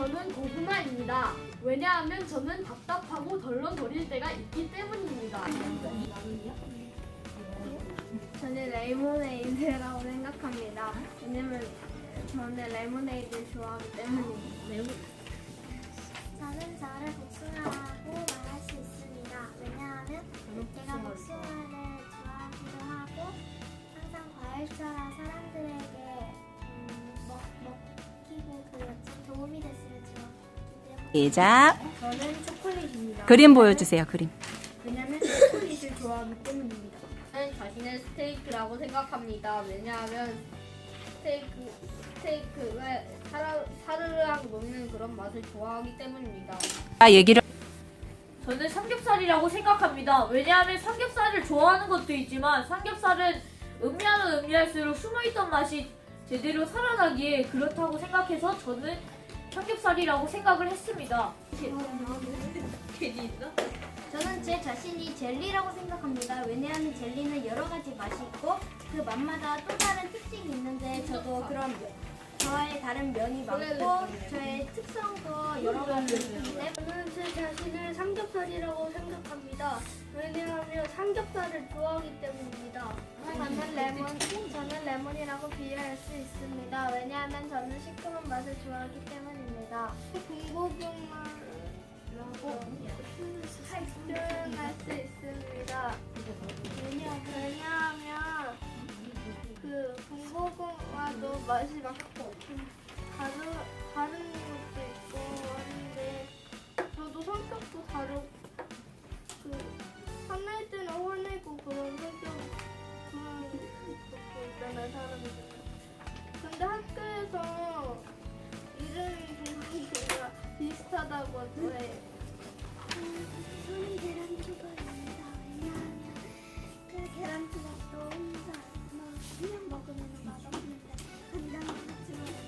저는 고구마입니다. 왜냐하면 저는 답답하고 덜렁거릴 때가 있기 때문입니다. 저는 레모네이드라고 생각합니다. 왜냐면 저는 레모네이드 좋아하기 때문입니다. 저는 저를 복숭아 시작. 저는 초콜릿입니다. 그림 보여주세요. 그림. 왜냐면 초콜릿을 좋아하기 때문입니다. 저는 자신을 스테이크라고 생각합니다. 왜냐하면 스테이크 스테이크가 사르, 사르르하고 먹는 그런 맛을 좋아하기 때문입니다. 아, 얘기를 저는 삼겹살이라고 생각합니다. 왜냐하면 삼겹살을 좋아하는 것도 있지만 삼겹살은 음미하면 음미할수록 숨어있던 맛이 제대로 살아나기에 그렇다고 생각해서 저는 삼겹살이라고 생각을 했습니다. 괜히 있나? 저는 제 자신이 젤리라고 생각합니다. 왜냐하면 젤리는 여러 가지 맛이 있고 그 맛마다 또 다른 특징이 있는데 저도 그런 저의 다른 면이 많고 저의 특성도 여러 가지 있기 때문에 삼겹살이라고 생각합니다. 왜냐하면 삼겹살을 좋아하기 때문입니다. 저는 레몬, 저는 레몬이라고 비유할 수 있습니다. 왜냐하면 저는 시큼한 맛을 좋아하기 때문입니다. 군고구마라고 표현할 수 있습니다. 왜냐, 왜냐하면 그 군고구마도 맛이 많고 다른 다른 하다고 해요. 저는 계란초밥입니다. 왜냐하면 그 계란초밥도 혼자 뭐 그냥 먹으면 맛없는데 한장 같이 먹으면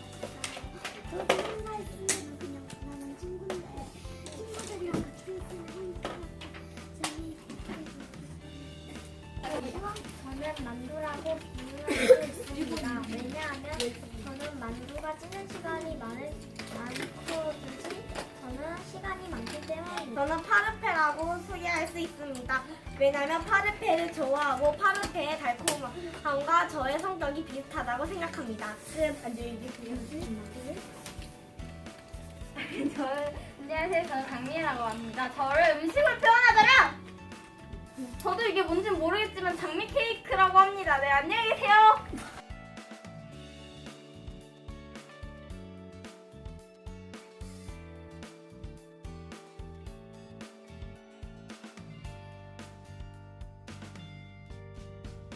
저도 혼자 있으면 그냥 나는 친구인데 친구들이랑 같이 있으면 혼자 재미있고 저는 만두라고 비유할 수 있습니다. 왜냐하면 저는 만두가 찌는 시간이 많을, 많고 저는 파르페라고 소개할 수 있습니다. 왜냐하면 파르페를 좋아하고 파르페의 달콤함과 저의 성격이 비슷하다고 생각합니다. 네, 계세요. 저는 안녕하세요. 저는 강미라고 합니다. 저를 음식으로 표현하자면 저도 이게 뭔지 모르겠지만 장미 케이크라고 합니다. 네 안녕히 계세요.